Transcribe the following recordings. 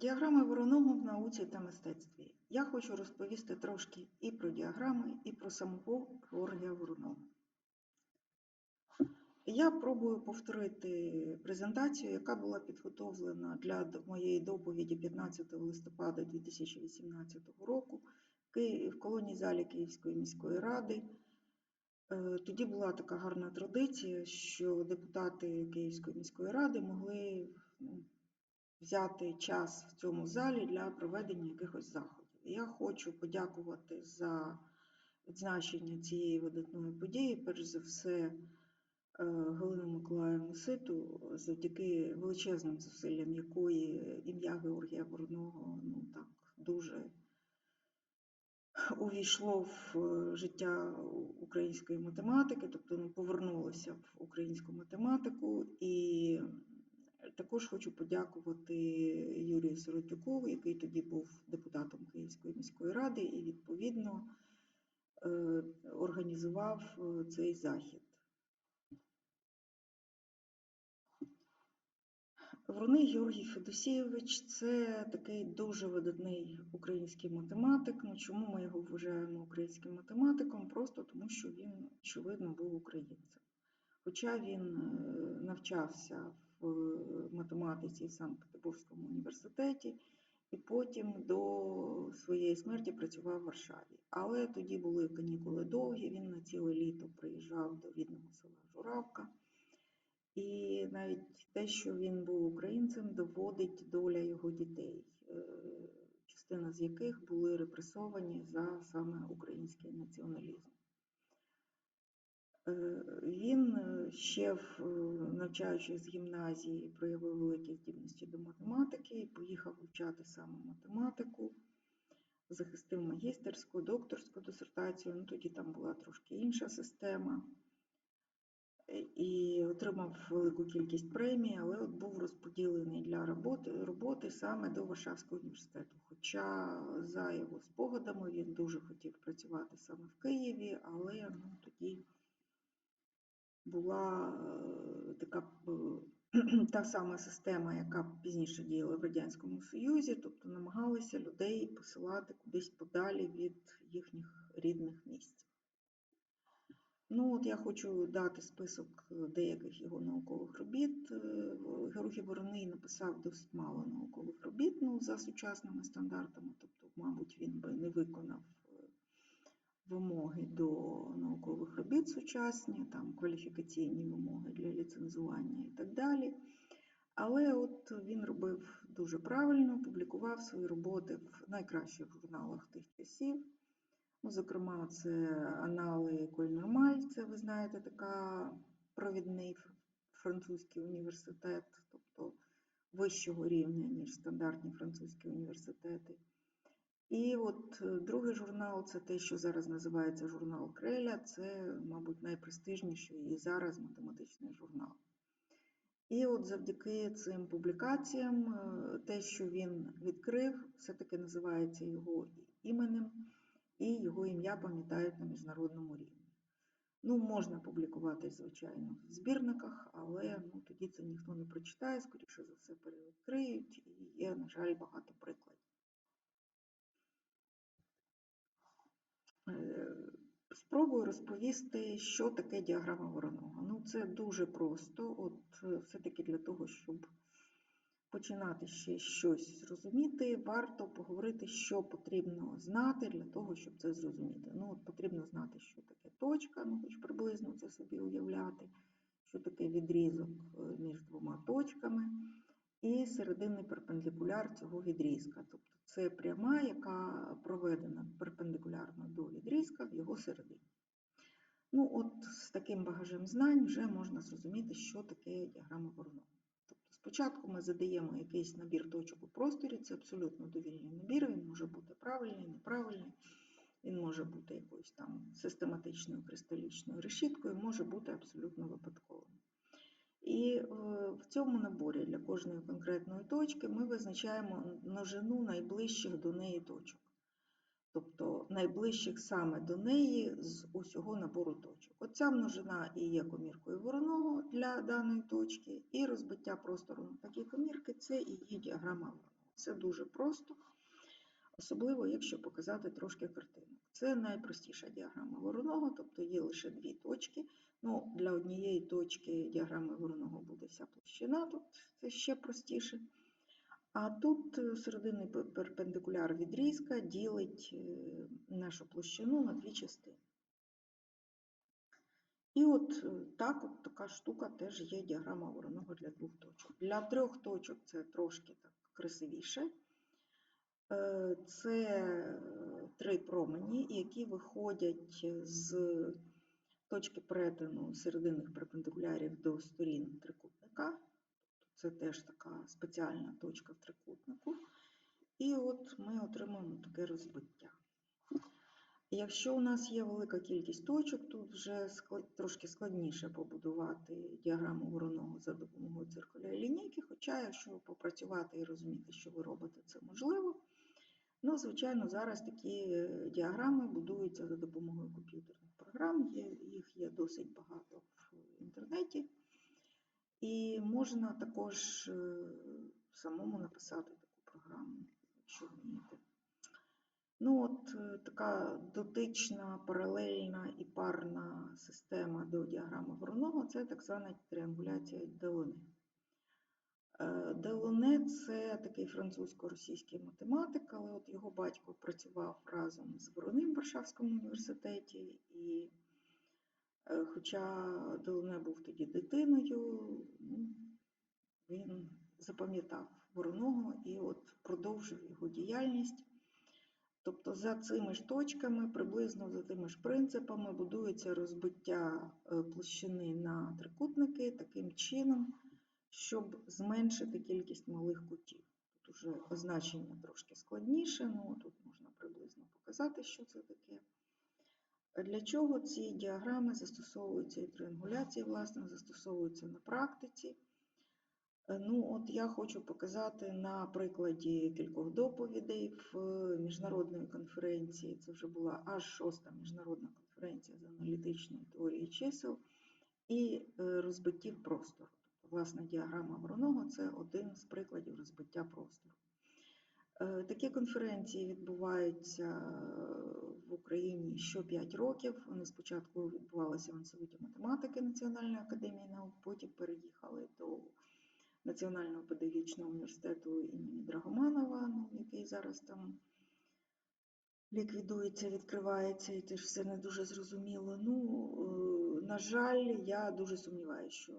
Діаграми вороного в науці та мистецтві. Я хочу розповісти трошки і про діаграми, і про самого Георгія Вороного. Я пробую повторити презентацію, яка була підготовлена для моєї доповіді 15 листопада 2018 року в колонії залі Київської міської ради. Е, Тоді була така гарна традиція, що депутати Київської міської ради могли ну, взяти час в цьому залі для проведення якихось заходів. Я хочу подякувати за відзначення цієї видатної події, перш за все, е, Галину Миколаївну Ситу, завдяки величезним зусиллям якої ім'я Георгія Вороного ну, так дуже увійшло в е, життя української математики, тобто ну, повернулося в українську математику. І також хочу подякувати Юрію Сиротюкову, який тоді був депутатом Київської міської ради і відповідно е, організував е, цей захід. Вруний Георгій Федосійович це такий дуже видатний український математик. Ну чому ми його вважаємо українським математиком? Просто тому, що він, очевидно, був українцем. Хоча він е, навчався в математиці в Санкт-Петербурзькому університеті і потім до своєї смерті працював в Варшаві. Але тоді були канікули довгі, він на ціле літо приїжджав до рідного села Журавка. І навіть те, що він був українцем, доводить доля його дітей, е, частина з яких були репресовані за саме український націоналізм. Е, Він е, ще в, е, навчаючись з гімназії, проявив великі здібності до математики і поїхав вивчати саме математику, захистив магістерську, докторську дисертацію. Ну, тоді там була трошки інша система і отримав велику кількість премій, але от був розподілений для роботи, роботи саме до Варшавського університету. Хоча за його спогадами він дуже хотів працювати саме в Києві, але ну, тоді була е, така е, та сама система, яка пізніше діяла в Радянському Союзі, тобто намагалися людей посилати кудись подалі від їхніх рідних місць. Ну, от я хочу дати список е, деяких його наукових робіт. Георгій Вороний написав досить мало наукових робіт ну, за сучасними стандартами, тобто, мабуть, він би не виконав вимоги до наукових робіт сучасні, там кваліфікаційні вимоги для ліцензування і так далі. Але от він робив дуже правильно, публікував свої роботи в найкращих журналах тих часів. Ну, Зокрема, це анали Коль Нормаль, це ви знаєте, така провідний французький університет, тобто вищого рівня, ніж стандартні французькі університети. І от е, другий журнал це те, що зараз називається журнал Креля, це, мабуть, найпрестижніший і зараз математичний журнал. І от завдяки цим публікаціям е, те, що він відкрив, все-таки називається його іменем, і його ім'я пам'ятають на міжнародному рівні. Ну, можна публікувати, звичайно, в збірниках, але ну, тоді це ніхто не прочитає, скоріше за все, перевідкриють, і є, на жаль, багато прикладів. Е, Спробую розповісти, що таке діаграма вороного. Ну, це дуже просто. От е, все-таки для того, щоб починати ще щось зрозуміти, варто поговорити, що потрібно знати для того, щоб це зрозуміти. Ну, от потрібно знати, що таке точка, ну, хоч приблизно це собі уявляти, що таке відрізок е, між двома точками, і серединний перпендикуляр цього відрізка. Тобто це пряма, яка проведена перпендикулярно до відрізка в його середині. Ну, от з таким багажем знань вже можна зрозуміти, що таке діаграма Воронова. Тобто спочатку ми задаємо якийсь набір точок у просторі, це абсолютно довільний набір, він може бути правильний, неправильний, він може бути якоюсь там систематичною кристалічною решіткою, може бути абсолютно випадковим. І е, в цьому наборі для кожної конкретної точки ми визначаємо множину найближчих до неї точок. Тобто найближчих саме до неї з усього набору точок. Оця множина і є коміркою вороного для даної точки, і розбиття простору на такі комірки це і є діаграма вороного. Все дуже просто, особливо, якщо показати трошки картинок. Це найпростіша діаграма вороного, тобто є лише дві точки. Ну, Для однієї точки діаграми вороного буде вся площина, тут це ще простіше. А тут е, серединний перпендикуляр відрізка ділить е, нашу площину на дві частини. І от е, так, от така штука теж є діаграма вороного для двох точок. Для трьох точок це трошки так красивіше. Е, Це е, три промені, які виходять з точки перетину серединних перпендикулярів до сторін трикутника. Це теж така спеціальна точка в трикутнику. І от ми отримуємо таке розбиття. Якщо у нас є велика кількість точок, тут вже трошки складніше побудувати діаграму вороного за допомогою циркуля лінійки, хоча, якщо попрацювати і розуміти, що ви робите, це можливо. Ну, звичайно, зараз такі е, діаграми будуються за допомогою комп'ютерних програм, їх є досить багато в інтернеті. І можна також е, самому написати таку програму, якщо вмієте. Ну, от е, така дотична, паралельна і парна система до діаграми вороного це так звана тріангуляція Делоне. Делоне це такий французько-російський математик, але от його батько працював разом з Вороним в Варшавському університеті. І е, хоча Делоне був тоді дитиною, ну, він запам'ятав Вороного і от продовжив його діяльність. Тобто за цими ж точками, приблизно за тими ж принципами, будується розбиття е, площини на трикутники таким чином, щоб зменшити кількість малих кутів. Тут уже означення трошки складніше, ну тут можна приблизно показати, що це таке. Для чого ці діаграми застосовуються і триангуляції, власне, застосовуються на практиці. Е, Ну, от я хочу показати на прикладі кількох доповідей в міжнародної конференції. Це вже була аж шоста міжнародна конференція з аналітичної теорії чисел і е, розбиттів простору. Власне, діаграма Вороного це один з прикладів розбиття простору. Е, Такі конференції відбуваються в Україні що 5 років. Вони спочатку відбувалися в Інституті математики Національної академії наук, потім переїхали до Національного педагогічного університету імені Драгоманова, ну, який зараз там ліквідується, відкривається, і теж все не дуже зрозуміло. Ну, е, на жаль, я дуже сумніваюся, що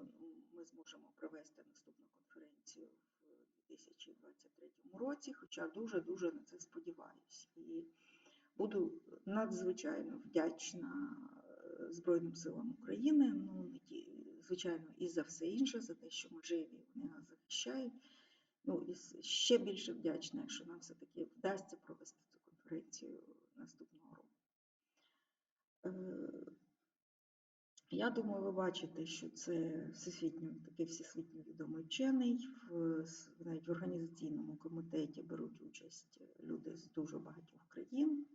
зможемо провести наступну конференцію в 2023 році, хоча дуже-дуже на це сподіваюся. І буду надзвичайно вдячна е, Збройним силам України, ну, звичайно, і за все інше, за те, що ми живі, вони нас захищають. Ну, і ще більше вдячна, якщо нам все-таки вдасться провести цю конференцію наступного року. Я думаю, ви бачите, що це всесвітньо, такий всесвітньо відомий вчений. В, навіть в організаційному комітеті беруть участь люди з дуже багатьох країн.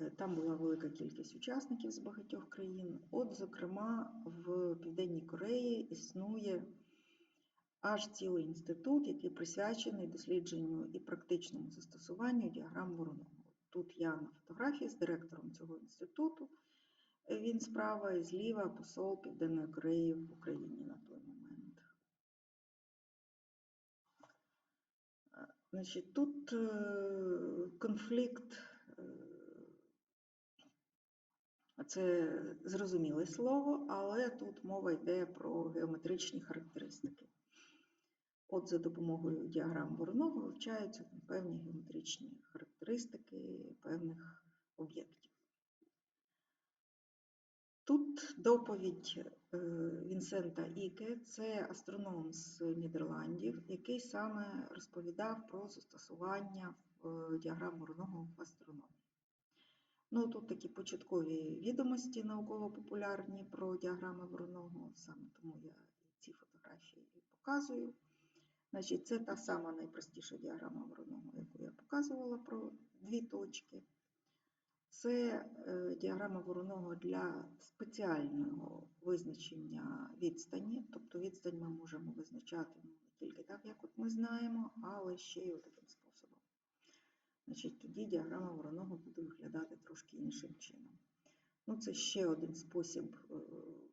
Е, Там була велика кількість учасників з багатьох країн. От, зокрема, в Південній Кореї існує аж цілий інститут, який присвячений дослідженню і практичному застосуванню діаграм Вороного. Тут я на фотографії з директором цього інституту. Він справа і зліва посол Південної Кореї в Україні на той момент. Е, Значить, тут е, конфлікт, е, це зрозуміле слово, але тут мова йде про геометричні характеристики. От за допомогою діаграм Воронова вивчаються певні геометричні характеристики певних об'єктів. Тут доповідь е, Вінсента Іке, це астроном з Нідерландів, який саме розповідав про застосування діаграм Воронова в астрономії. Ну, тут такі початкові відомості науково-популярні про діаграми Вороного, саме тому я ці фотографії показую. Значить, це та сама найпростіша діаграма Вороного, яку я показувала про дві точки. Це е, діаграма Вороного для спеціального визначення відстані, тобто відстань ми можемо визначати ну, не тільки так, як от ми знаємо, але ще й таким способом. Значить, тоді діаграма вороного буде виглядати трошки іншим чином. Ну, це ще один спосіб е,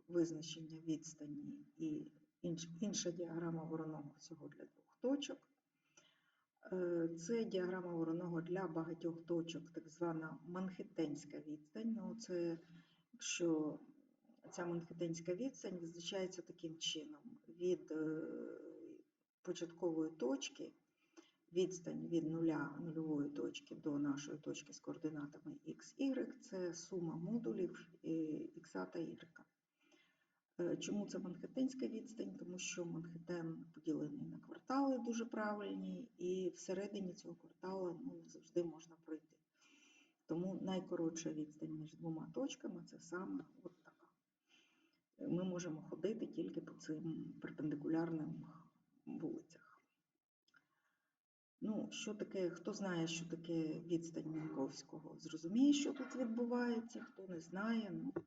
визначення відстані і інш- інша діаграма вороного всього для двох точок. Е, Це діаграма вороного для багатьох точок, так звана манхеттенська відстань. Ну, це якщо ця манхеттенська відстань визначається таким чином: від е, початкової точки, відстань від нуля нульової точки до нашої точки з координатами x, y – це сума модулів е, x та y. Е, Чому це Манхеттенська відстань? Тому що Манхеттен поділений на квартали дуже правильні, і всередині цього кварталу ну, завжди можна пройти. Тому найкоротша відстань між двома точками це саме от така. Ми можемо ходити тільки по цим перпендикулярним вулицях. Ну, що таке, хто знає, що таке відстань Мінковського, зрозуміє, що тут відбувається, хто не знає, ну, Е,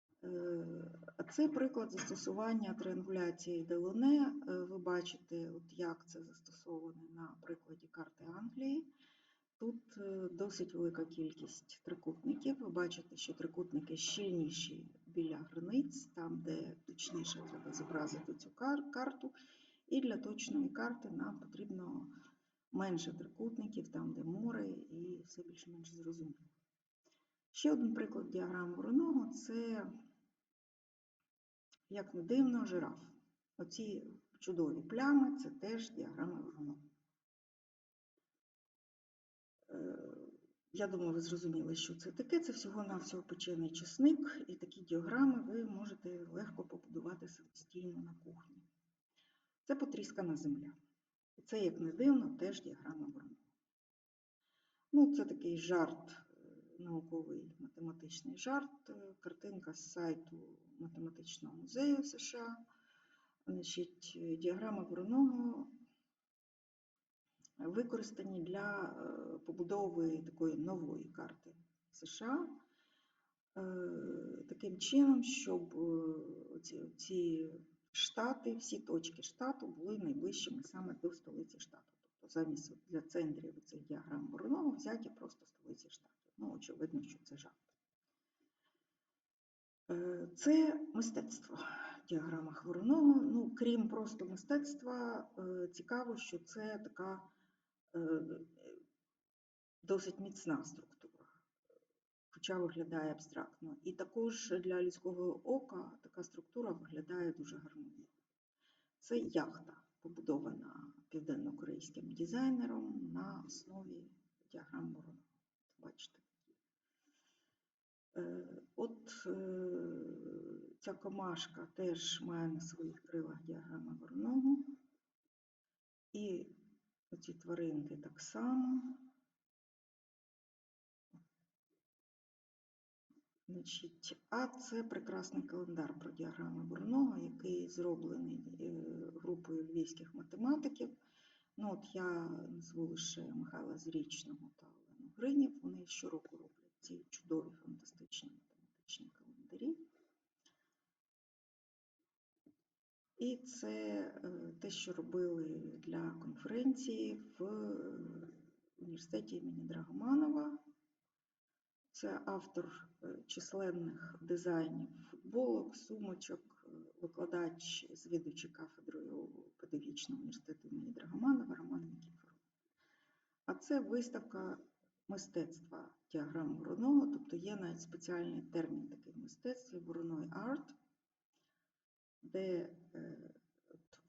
А це приклад застосування триангуляції Делоне. Е, Ви бачите, от як це застосовано на прикладі карти Англії. Тут е, досить велика кількість трикутників. Ви бачите, що трикутники щільніші біля границь, там, де точніше треба зобразити цю кар- карту. І для точної карти нам потрібно менше трикутників, там, де море, і все більш-менш зрозуміло. Ще один приклад діаграми вороного це, як не дивно, жираф. Оці чудові плями це теж діаграма вороного. Е, Я думаю, ви зрозуміли, що це таке. Це всього-навсього печений чесник, і такі діаграми ви можете легко побудувати самостійно на кухні. Це потріскана земля. І це, як не дивно, теж діаграма вороного. Ну, це такий жарт, науковий математичний жарт, е, картинка з сайту Математичного музею США. Значить, е, діаграма вороного використані для е, побудови такої нової карти США. Таким чином, щоб ці, ці штати, всі точки штату були найближчими саме до столиці штату. Тобто замість для центрів цих діаграм вороного взяті просто столиці штату. Ну, очевидно, що це жарт. Е, Це мистецтво в діаграмах вороного. Ну, крім просто мистецтва, е, цікаво, що це така е, досить міцна структура, хоча виглядає абстрактно. І також для людського ока така структура виглядає дуже гармонійно. Це яхта, побудована південнокорейським дизайнером на основі діаграм вороного. Бачите. Е, Е, ця комашка теж має на своїх крилах діаграми вороного. І оці тваринки так само. Значить, а це прекрасний календар про діаграми Бурного, який зроблений е, групою львівських математиків. Ну, от я назву лише Михайла Зрічного та Олену Гринів. Вони щороку роблять ці чудові фантастичні математичні календарі. І це е, те, що робили для конференції в е, університеті імені Драгоманова. Це автор е, численних дизайнів футболок, сумочок, викладач, завідуючий кафедрою педагогічного університету імені Драгоманова Роман Нікіфоров. А це виставка мистецтва діаграм вороного, тобто є навіть спеціальний термін такий в мистецтві вороной арт, де е,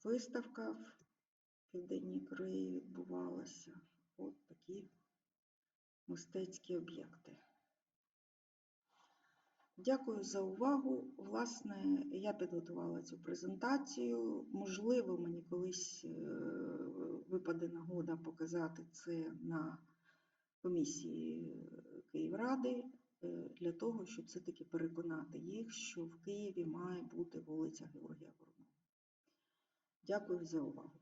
виставка в Південній Кореї відбувалася. От такі мистецькі об'єкти. Дякую за увагу. Власне, я підготувала цю презентацію. Можливо, мені колись е, випаде нагода показати це на комісії Київради е, для того, щоб все-таки переконати їх, що в Києві має бути вулиця Георгія Воронова. Дякую за увагу.